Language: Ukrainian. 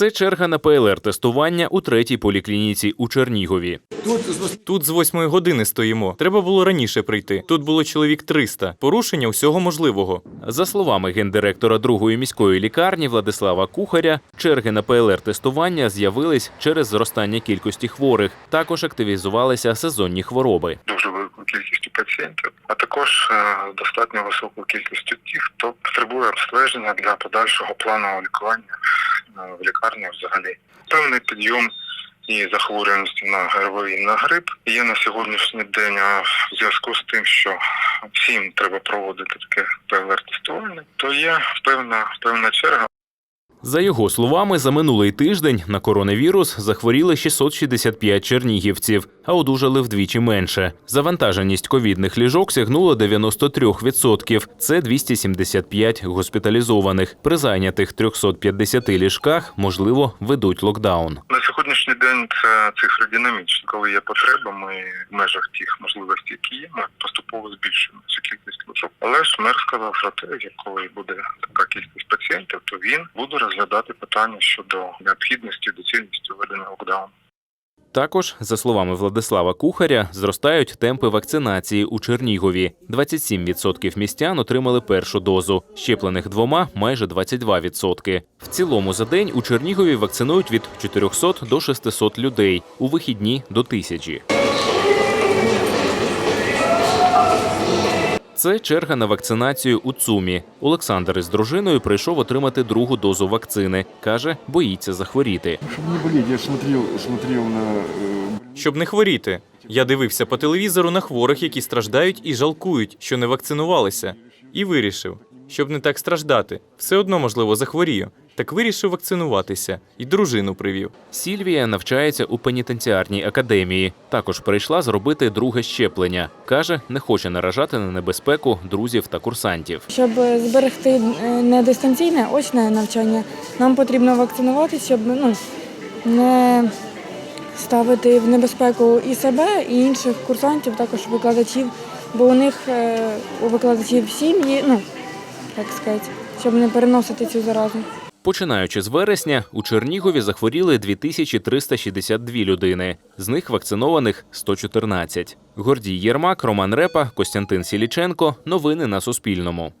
Це черга на ПЛР-тестування у третій поліклініці у Чернігові. Тут з восьмої години стоїмо. Треба було раніше прийти. Тут було чоловік 300. Порушення всього можливого. За словами гендиректора другої міської лікарні Владислава Кухаря, черги на ПЛР-тестування з'явились через зростання кількості хворих. Також активізувалися сезонні хвороби. дуже кількістю пацієнтів, а також е, достатньо високу кількістю тих, хто потребує обстеження для подальшого планового лікування е, в лікарні взагалі. Певний підйом і захворюваності на ГРВІ на грип є на сьогоднішній день. А в зв'язку з тим, що всім треба проводити таке ПЛР-тестування, то є певна певна черга. За його словами, за минулий тиждень на коронавірус захворіли 665 чернігівців, а одужали вдвічі менше. Завантаженість ковідних ліжок сягнула 93%. Це 275 госпіталізованих. При зайнятих 350 ліжках, можливо, ведуть локдаун. На сьогоднішній день це цифри динамічні. Коли є потреба, ми в межах тих можливостей, які є, ми поступово збільшуємо цю кількість. Але ж мер сказав про те, що коли буде така кількість пацієнтів, то він буде розглядати питання щодо необхідності доцільності введення локдауну. Також, за словами Владислава Кухаря, зростають темпи вакцинації у Чернігові. 27% містян отримали першу дозу, щеплених двома майже 22%. В цілому за день у Чернігові вакцинують від 400 до 600 людей, у вихідні до тисячі. Це черга на вакцинацію у ЦУМі. Олександр із дружиною прийшов отримати другу дозу вакцини. Каже, боїться захворіти. Щоб не боліти, я смотрів, смотрел, смотрел на... э, Щоб не хворіти. Я дивився по телевізору на хворих, які страждають і жалкують, що не вакцинувалися. І вирішив, щоб не так страждати. Все одно, можливо, захворію. Так вирішив вакцинуватися і дружину привів. Сільвія навчається у пенітенціарній академії. Також прийшла зробити друге щеплення. Каже, не хоче наражати на небезпеку друзів та курсантів. Щоб зберегти е, не дистанційне, очне навчання, нам потрібно вакцинуватися, щоб ну, не ставити в небезпеку і себе, і інших курсантів, також викладачів, бо у них е, у викладачів сім'ї, ну як сказати, щоб не переносити цю заразу. Починаючи з вересня, у Чернігові захворіли 2362 людини. З них вакцинованих 114. Гордій Єрмак, Роман Репа, Костянтин Сіліченко. Новини на Суспільному.